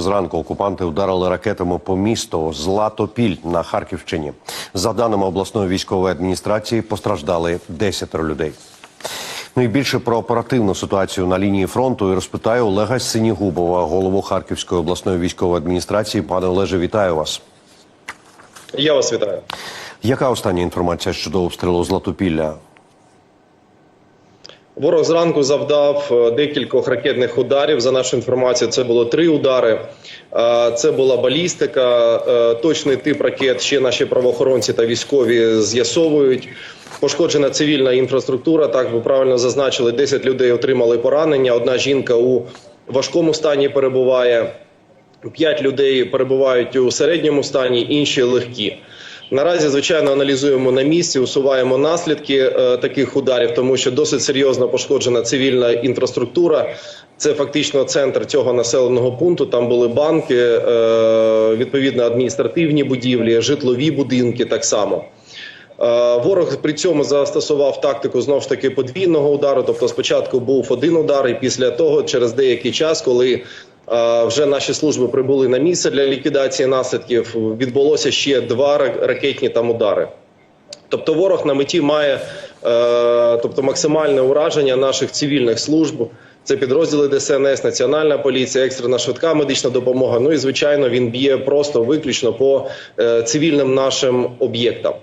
зранку окупанти ударили ракетами по місту Златопіль на Харківщині. За даними обласної військової адміністрації, постраждали 10 людей. Ну і більше про оперативну ситуацію на лінії фронту і розпитаю Олега Синігубова, голову Харківської обласної військової адміністрації. Пане Олеже, вітаю вас. Я вас вітаю. Яка остання інформація щодо обстрілу Златопілля? Ворог зранку завдав е, декількох ракетних ударів. За нашу інформацію, це було три удари. Е, Це була балістика. Е, Точний тип ракет ще наші правоохоронці та військові з'ясовують. Пошкоджена цивільна інфраструктура. Так ви правильно зазначили, 10 людей отримали поранення. Одна жінка у важкому стані перебуває. П'ять людей перебувають у середньому стані, інші легкі. Наразі, звичайно, аналізуємо на місці, усуваємо наслідки е, таких ударів, тому що досить серйозно пошкоджена цивільна інфраструктура. Це фактично центр цього населеного пункту. Там були банки, е, відповідно адміністративні будівлі, житлові будинки так само. Е, Ворог при цьому застосував тактику знов ж таки подвійного удару. Тобто, спочатку був один удар, і після того, через деякий час, коли вже наші служби прибули на місце для ліквідації наслідків, відбулося ще два ра- ракетні там удари. Тобто, ворог на меті має е, тобто максимальне ураження наших цивільних служб. Це підрозділи ДСНС, Національна поліція, екстрена швидка медична допомога. Ну і звичайно, він б'є просто виключно по е, цивільним нашим об'єктам.